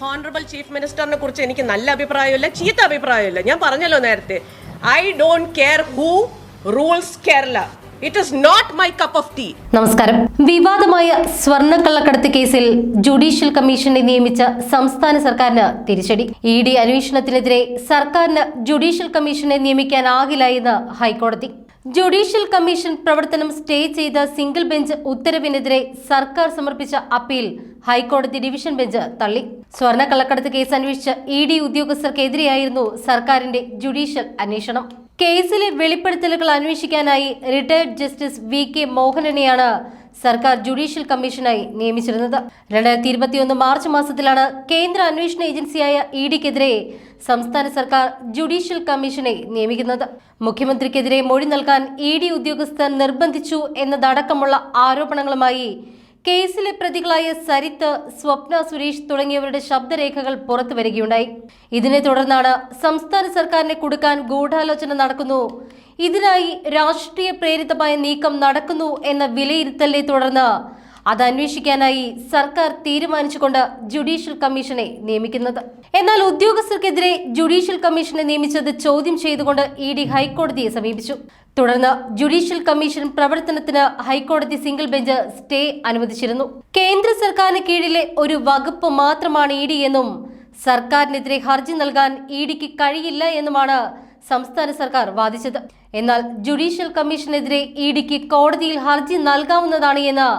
Honourable chief മിനിസ്റ്ററിനെ കുറിച്ച് എനിക്ക് നല്ല അഭിപ്രായമില്ല ചീത്ത അഭിപ്രായമില്ല. ഞാൻ പറഞ്ഞല്ലോ നേരത്തെ I don't care who rules Kerala it is not my cup of tea നമസ്കാരം. വിവാദമായ സ്വർണക്കള്ളക്കടത്ത് കേസിൽ ജുഡീഷ്യൽ കമ്മീഷനെ നിയമിച്ച സംസ്ഥാന സർക്കാരിന് തിരിച്ചടി. ഇ ഡി അന്വേഷണത്തിനെതിരെ സർക്കാരിന് ജുഡീഷ്യൽ കമ്മീഷനെ നിയമിക്കാനാകില്ല എന്ന് ഹൈക്കോടതി. ജുഡീഷ്യൽ കമ്മീഷൻ പ്രവർത്തനം സ്റ്റേ ചെയ്ത സിംഗിൾ ബെഞ്ച് ഉത്തരവിനെതിരെ സർക്കാർ സമർപ്പിച്ച അപ്പീൽ ഹൈക്കോടതി ഡിവിഷൻ ബെഞ്ച് തള്ളി. സ്വർണക്കള്ളക്കടത്ത് കേസ് അന്വേഷിച്ച ഇ ഡി ഉദ്യോഗസ്ഥർക്കെതിരെയായിരുന്നു സർക്കാരിന്റെ ജുഡീഷ്യൽ അന്വേഷണം. കേസിലെ വെളിപ്പെടുത്തലുകൾ അന്വേഷിക്കാനായി റിട്ടയർഡ് ജസ്റ്റിസ് വി കെ മോഹനനെയാണ് സർക്കാർ ജുഡീഷ്യൽ കമ്മീഷനായി നിയമിച്ചിരുന്നത്. രണ്ടായിരത്തി ഇരുപത്തിയൊന്ന് മാർച്ച് മാസത്തിലാണ് കേന്ദ്ര അന്വേഷണ ഏജൻസിയായ ഇ ഡിക്കെതിരെ സംസ്ഥാന സർക്കാർ ജുഡീഷ്യൽ കമ്മീഷനെ നിയമിക്കുന്നത്. മുഖ്യമന്ത്രിക്കെതിരെ മൊഴി നൽകാൻ ഇ ഡി ഉദ്യോഗസ്ഥർ നിർബന്ധിച്ചു എന്നതടക്കമുള്ള ആരോപണങ്ങളുമായി കേസിലെ പ്രതികളായ സരിത്ത് സ്വപ്ന സുരേഷ് തുടങ്ങിയവരുടെ ശബ്ദരേഖകൾ പുറത്തു വരികയുണ്ടായി. ഇതിനെ തുടർന്നാണ് സംസ്ഥാന സർക്കാരിനെ കൊടുക്കാൻ ഗൂഢാലോചന നടക്കുന്നു. ഇതിനായി രാഷ്ട്രീയ പ്രേരിതമായ നീക്കം നടക്കുന്നു എന്ന വിലയിരുത്തലിനെ തുടർന്ന് അത് അന്വേഷിക്കാനായി സർക്കാർ തീരുമാനിച്ചുകൊണ്ട് ജുഡീഷ്യൽ കമ്മീഷനെ നിയമിക്കുന്നത്. എന്നാൽ ഉദ്യോഗസ്ഥർക്കെതിരെ ജുഡീഷ്യൽ കമ്മീഷനെ നിയമിച്ചത് ചോദ്യം ചെയ്തുകൊണ്ട് ഇ ഡി ഹൈക്കോടതിയെ സമീപിച്ചു. തുടർന്ന് ജുഡീഷ്യൽ കമ്മീഷൻ പ്രവർത്തനത്തിന് ഹൈക്കോടതി സിംഗിൾ ബെഞ്ച് സ്റ്റേ അനുവദിച്ചിരുന്നു. കേന്ദ്ര സർക്കാരിന് കീഴിലെ ഒരു വകുപ്പ് മാത്രമാണ് ഇ ഡി എന്നും സർക്കാരിനെതിരെ ഹർജി നൽകാൻ ഇ ഡിക്ക് കഴിയില്ല എന്നുമാണ് സംസ്ഥാന സർക്കാർ വാദിച്ചത്. എന്നാൽ ജുഡീഷ്യൽ കമ്മീഷനെതിരെ ഇ ഡിക്ക് കോടതിയിൽ ഹർജി നൽകാവുന്നതാണ് എന്ന്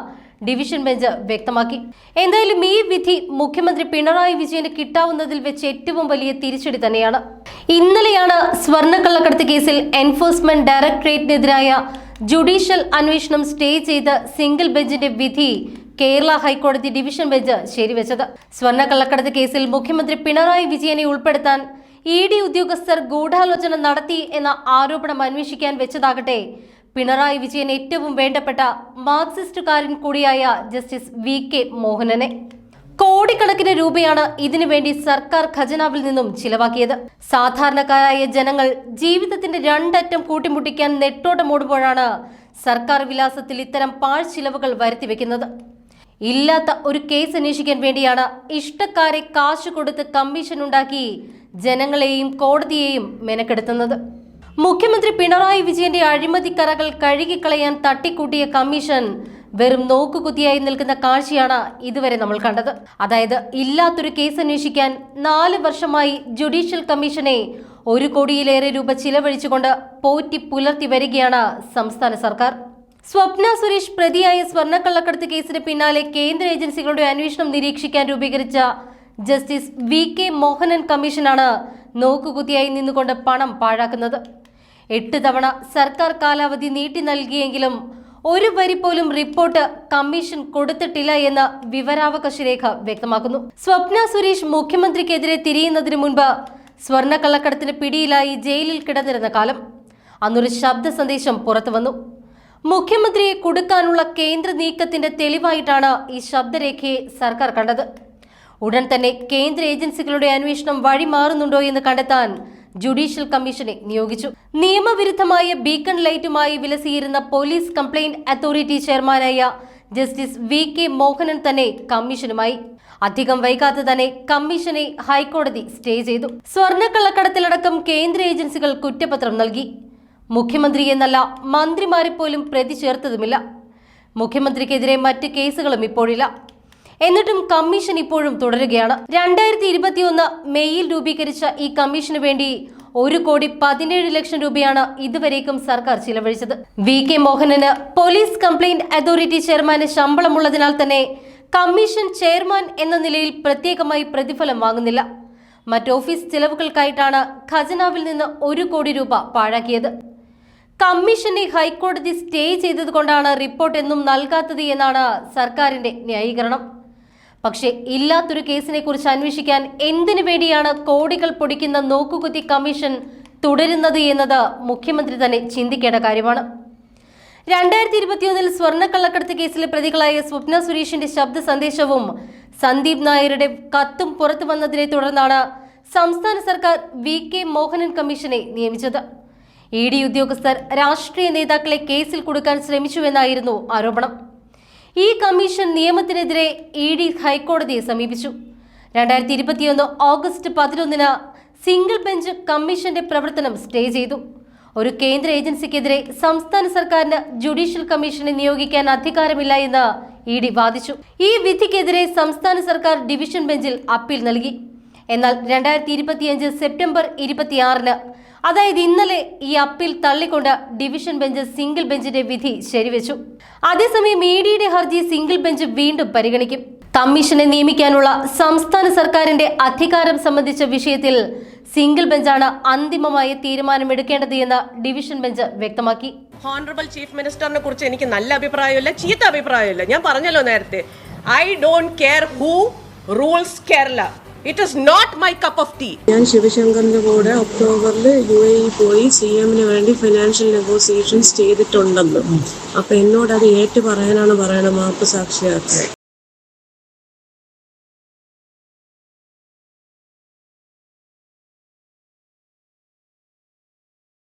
ഡിവിഷൻ ബെഞ്ച് വ്യക്തമാക്കി. എന്തായാലും ഈ വിധി മുഖ്യമന്ത്രി പിണറായി വിജയന് കിട്ടാവുന്നതിൽ വെച്ച് ഏറ്റവും വലിയ തിരിച്ചടി തന്നെയാണ്. ഇന്നലെയാണ് സ്വർണക്കള്ളക്കടത്ത് കേസിൽ എൻഫോഴ്സ്മെന്റ് ഡയറക്ടറേറ്റിനെതിരായ ജുഡീഷ്യൽ അന്വേഷണം സ്റ്റേ ചെയ്ത സിംഗിൾ ബെഞ്ചിന്റെ വിധി കേരള ഹൈക്കോടതി ഡിവിഷൻ ബെഞ്ച് ശരിവെച്ചത്. സ്വർണക്കള്ളക്കടത്ത് കേസിൽ മുഖ്യമന്ത്രി പിണറായി വിജയനെ ഉൾപ്പെടുത്താൻ ഇ ഡി ഉദ്യോഗസ്ഥർ ഗൂഢാലോചന നടത്തി എന്ന ആരോപണം അന്വേഷിക്കാൻ വെച്ചതാകട്ടെ പിണറായി വിജയൻ ഏറ്റവും വേണ്ടപ്പെട്ട മാർക്സിസ്റ്റുകാരൻ കൂടിയായ ജസ്റ്റിസ് വി കെ മോഹനനെ. കോടിക്കണക്കിന് രൂപയാണ് ഇതിനുവേണ്ടി സർക്കാർ ഖജനാവിൽ നിന്നും ചിലവാക്കിയത്. സാധാരണക്കാരായ ജനങ്ങൾ ജീവിതത്തിന്റെ രണ്ടറ്റം കൂട്ടിമുട്ടിക്കാൻ നെട്ടോട്ടമോടുമ്പോഴാണ് സർക്കാർ വിലാസത്തിൽ ഇത്തരം പാഴ്ചിലവുകൾ വരുത്തിവെക്കുന്നത് ഇല്ലാത്ത ഒരു കേസ് അന്വേഷിക്കാൻ വേണ്ടിയാണ് ഇഷ്ടക്കാരെ കാശ് കൊടുത്ത് കമ്മീഷൻ ഉണ്ടാക്കി ജനങ്ങളെയും കോടതിയെയും മെനക്കെടുത്തുന്നത്. മുഖ്യമന്ത്രി പിണറായി വിജയന്റെ അഴിമതി കറകൾ കഴുകിക്കളയാൻ തട്ടിക്കൂട്ടിയ കമ്മീഷൻ വെറും നോക്കുകുത്തിയായി നിൽക്കുന്ന കാഴ്ചയാണ് ഇതുവരെ നമ്മൾ കണ്ടത്. അതായത് ഇല്ലാത്തൊരു കേസ് അന്വേഷിക്കാൻ നാല് വർഷമായി ജുഡീഷ്യൽ കമ്മീഷനെ ഒരു കോടിയിലേറെ രൂപ ചിലവഴിച്ചുകൊണ്ട് പോറ്റി പുലർത്തി വരികയാണ് സംസ്ഥാന സർക്കാർ. സ്വപ്ന സുരേഷ് പ്രതിയായ സ്വർണക്കള്ളക്കടത്ത് കേസിന് പിന്നാലെ കേന്ദ്ര ഏജൻസികളുടെ അന്വേഷണം നിരീക്ഷിക്കാൻ രൂപീകരിച്ച ജസ്റ്റിസ് വി കെ മോഹനൻ കമ്മീഷനാണ് നോക്കുകുത്തിയായി നിന്നുകൊണ്ട് പണം പാഴാക്കുന്നത്. എട്ട് തവണ സർക്കാർ കാലാവധി നീട്ടി നൽകിയെങ്കിലും ഒരു വരി പോലും റിപ്പോർട്ട് കമ്മീഷൻ കൊടുത്തിട്ടില്ല എന്ന് വിവരാവകാശ രേഖ വ്യക്തമാക്കുന്നു. സ്വപ്ന സുരേഷ് മുഖ്യമന്ത്രിക്കെതിരെ തിരിയുന്നതിന് മുൻപ് സ്വർണക്കള്ളക്കടത്തിന് പിടിയിലായി ജയിലിൽ കിടന്നിരുന്ന കാലം അന്നൊരു ശബ്ദ സന്ദേശം പുറത്തു വന്നു. മുഖ്യമന്ത്രിയെ കൊടുക്കാനുള്ള കേന്ദ്ര നീക്കത്തിന്റെ തെളിവായിട്ടാണ് ഈ ശബ്ദരേഖയെ സർക്കാർ കണ്ടത്. ഉടൻ തന്നെ കേന്ദ്ര ഏജൻസികളുടെ അന്വേഷണം വഴിമാറുന്നുണ്ടോ എന്ന് കണ്ടെത്താൻ ജുഡീഷ്യൽ കമ്മീഷനെ നിയോഗിച്ചു. നിയമവിരുദ്ധമായ ബീക്കൺ ലൈറ്റുമായി വിലസിയിരുന്ന പോലീസ് കംപ്ലയിന്റ് അതോറിറ്റി ചെയർമാനായ ജസ്റ്റിസ് വി കെ മോഹനൻ തന്നെ കമ്മീഷനുമായി. അധികം വൈകാതെ തന്നെ കമ്മീഷനെ ഹൈക്കോടതി സ്റ്റേ ചെയ്തു. സ്വർണക്കള്ളക്കടത്തിലടക്കം കേന്ദ്ര ഏജൻസികൾ കുറ്റപത്രം നൽകി. മുഖ്യമന്ത്രി എന്നല്ല മന്ത്രിമാരെ പോലും പ്രതി ചേർത്തതുമില്ല. മുഖ്യമന്ത്രിക്കെതിരെ മറ്റ് കേസുകളും ഇപ്പോഴില്ല. എന്നിട്ടും കമ്മീഷൻ ഇപ്പോഴും തുടരുകയാണ്. രണ്ടായിരത്തി ഇരുപത്തിയൊന്ന് മെയ്യിൽ രൂപീകരിച്ച ഈ കമ്മീഷന് വേണ്ടി ഒരു കോടി പതിനേഴ് ലക്ഷം രൂപയാണ് ഇതുവരേക്കും സർക്കാർ ചിലവഴിച്ചത്. വി കെ മോഹനന് പോലീസ് കംപ്ലയിന്റ് അതോറിറ്റി ചെയർമാന് ശമ്പളമുള്ളതിനാൽ തന്നെ കമ്മീഷൻ ചെയർമാൻ എന്ന നിലയിൽ പ്രത്യേകമായി പ്രതിഫലം വാങ്ങുന്നില്ല. മറ്റ് ഓഫീസ് ചിലവുകൾക്കായിട്ടാണ് ഖജനാവിൽ നിന്ന് ഒരു കോടി രൂപ പാഴാക്കിയത്. കമ്മീഷനെ ഹൈക്കോടതി സ്റ്റേ ചെയ്തതുകൊണ്ടാണ് റിപ്പോർട്ട് എന്നും നൽകാത്തത് എന്നാണ് സർക്കാരിന്റെ ന്യായീകരണം. പക്ഷേ ഇല്ലാത്തൊരു കേസിനെ കുറിച്ച് അന്വേഷിക്കാൻ എന്തിനു വേണ്ടിയാണ് കോടികൾ പൊടിക്കുന്ന നോക്കുകുത്തി കമ്മീഷൻ തുടരുന്നത് എന്നത് മുഖ്യമന്ത്രി തന്നെ ചിന്തിക്കേണ്ട കാര്യമാണ്. രണ്ടായിരത്തി ഇരുപത്തിയൊന്നിൽ സ്വർണക്കള്ളക്കടത്ത് കേസിലെ പ്രതികളായ സ്വപ്ന സുരേഷിന്റെ ശബ്ദ സന്ദേശവും സന്ദീപ് നായരുടെ കത്തും പുറത്തു വന്നതിനെ തുടർന്നാണ് സംസ്ഥാന സർക്കാർ വി കെ മോഹനൻ കമ്മീഷനെ നിയമിച്ചത്. ഇ ഡി ഉദ്യോഗസ്ഥർ രാഷ്ട്രീയ നേതാക്കളെ കേസിൽ കൊടുക്കാൻ ശ്രമിച്ചുവെന്നായിരുന്നു ആരോപണം. ഈ കമ്മീഷൻ നിയമത്തിനെതിരെ ഇ ഡി ഹൈക്കോടതിയെ സമീപിച്ചു. രണ്ടായിരത്തി ഇരുപത്തിയൊന്ന് ഓഗസ്റ്റ് പതിനൊന്നിന് സിംഗിൾ ബെഞ്ച് കമ്മീഷന്റെ പ്രവർത്തനം സ്റ്റേ ചെയ്തു. ഒരു കേന്ദ്ര ഏജൻസിക്കെതിരെ സംസ്ഥാന സർക്കാരിന് ജുഡീഷ്യൽ കമ്മീഷനെ നിയോഗിക്കാൻ അധികാരമില്ല എന്ന് ഇ ഡി വാദിച്ചു. ഈ വിധിക്കെതിരെ സംസ്ഥാന സർക്കാർ ഡിവിഷൻ ബെഞ്ചിൽ അപ്പീൽ നൽകി. എന്നാൽ രണ്ടായിരത്തി ഇരുപത്തിയഞ്ച് സെപ്റ്റംബർ ഇരുപത്തിയാറിന് അതായത് ഇന്നലെ ഈ അപ്പീൽ തള്ളിക്കൊണ്ട് ഡിവിഷൻ ബെഞ്ച് സിംഗിൾ ബെഞ്ചിന്റെ വിധി ശരിവെച്ചു. അതേസമയം ഇ ഡിയുടെ ഹർജി സിംഗിൾ ബെഞ്ച് വീണ്ടും പരിഗണിക്കും. കമ്മീഷനെ നിയമിക്കാനുള്ള സംസ്ഥാന സർക്കാരിന്റെ അധികാരം സംബന്ധിച്ച വിഷയത്തിൽ സിംഗിൾ ബെഞ്ചാണ് അന്തിമമായ തീരുമാനമെടുക്കേണ്ടത് എന്ന് ഡിവിഷൻ ബെഞ്ച് വ്യക്തമാക്കി. ഹോണറബിൾ ചീഫ് മിനിസ്റ്ററിനെ കുറിച്ച് എനിക്ക് നല്ല അഭിപ്രായമില്ല ചീത്ത അഭിപ്രായമില്ല. ഞാൻ പറഞ്ഞല്ലോ നേരത്തെ I don't care who rules Kerala it is not my cup of tea ഞാൻ ശിവശങ്കറിന്റെ കൂടെ ഒക്ടോബറിൽ യു എ പോയി സി എമ്മിന് വേണ്ടി ഫിനാൻഷ്യൽ നെഗോസിയേഷൻസ് ചെയ്തിട്ടുണ്ടെന്ന്. അപ്പൊ എന്നോട് അത് ഏറ്റു പറയാനാണ് പറയണത് മാപ്പ് സാക്ഷിയാക്കുക